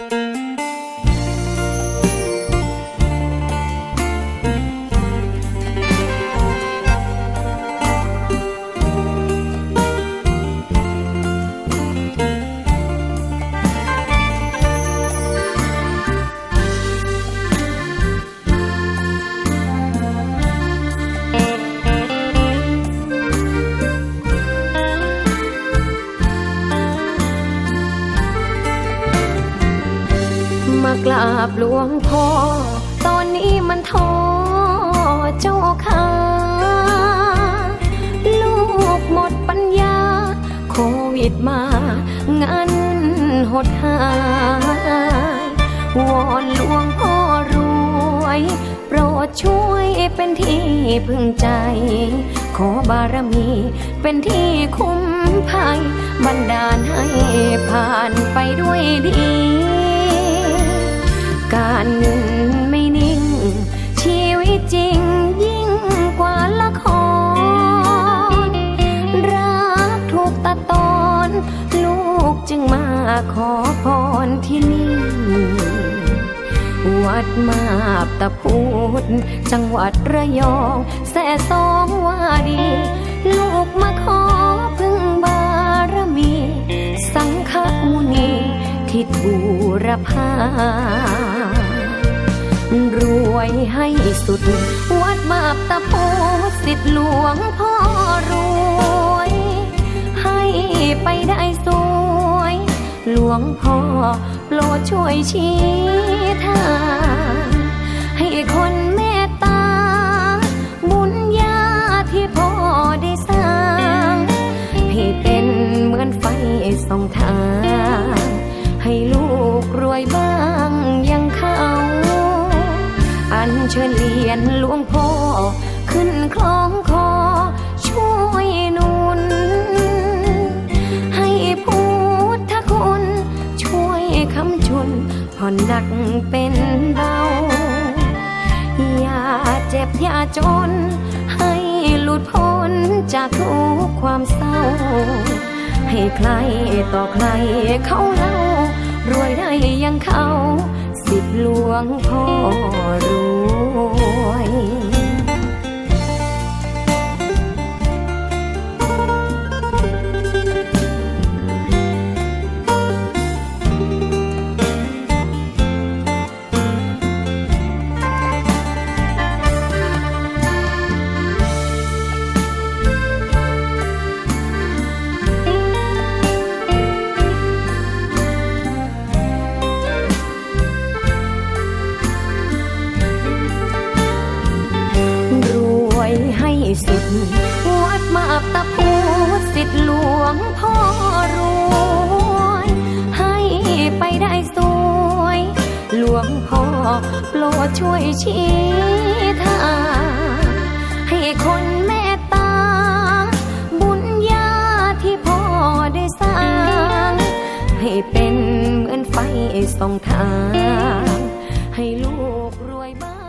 มากราบหลวงพ่อ ตอนนี้มันท้อเจ้าค่ะลูกหมดปัญญา โควิดมางันหดหายวอนหลวงพ่อรวย โปรดช่วยเป็นที่พึ่งใจ ขอบารมีเป็นที่คุ้มภัย บันดาลให้ผ่านไปด้วยดี การเงินไม่นิ่ง ชีวิตจริงยิ่งกว่าละคร รักถูกตัดตอน ลูกจึงมาขอพรที่นี่ วัดมาบตะพุธจังหวัดระยอง แส่สองว่าดี ลูกมาขอพึ่งบารมี สังฆมุนีทิศบูรพา วยให้สุด วัดมาบตะพูสิทธิหลวงพ่อรวย ให้ไปได้สวย หลวงพ่อโปรดช่วยชี้ทาง เชิญเหรียญหลวงพ่อขึ้นคล้องคอ ช่วยนุน ให้พุทธคุณ ช่วยคำชุนผ่อนหนักเป็นเบา อย่าเจ็บอย่าจน ให้หลุดพ้นจากทุกความเศร้า ให้ใครต่อใครเขาเล่า รวยได้ยังเขา สิบหลวงพ่อรู้ สุดวัดมาบตะพูสิทธิหลวงพ่อรวยให้ไปได้สวย หลวงพ่อโปรดช่วยชี้ทางให้คนเมตตา บุญญาที่พ่อได้สร้าง ให้เป็นเหมือนไฟส่องทาง ให้ลูกรวยบ้าง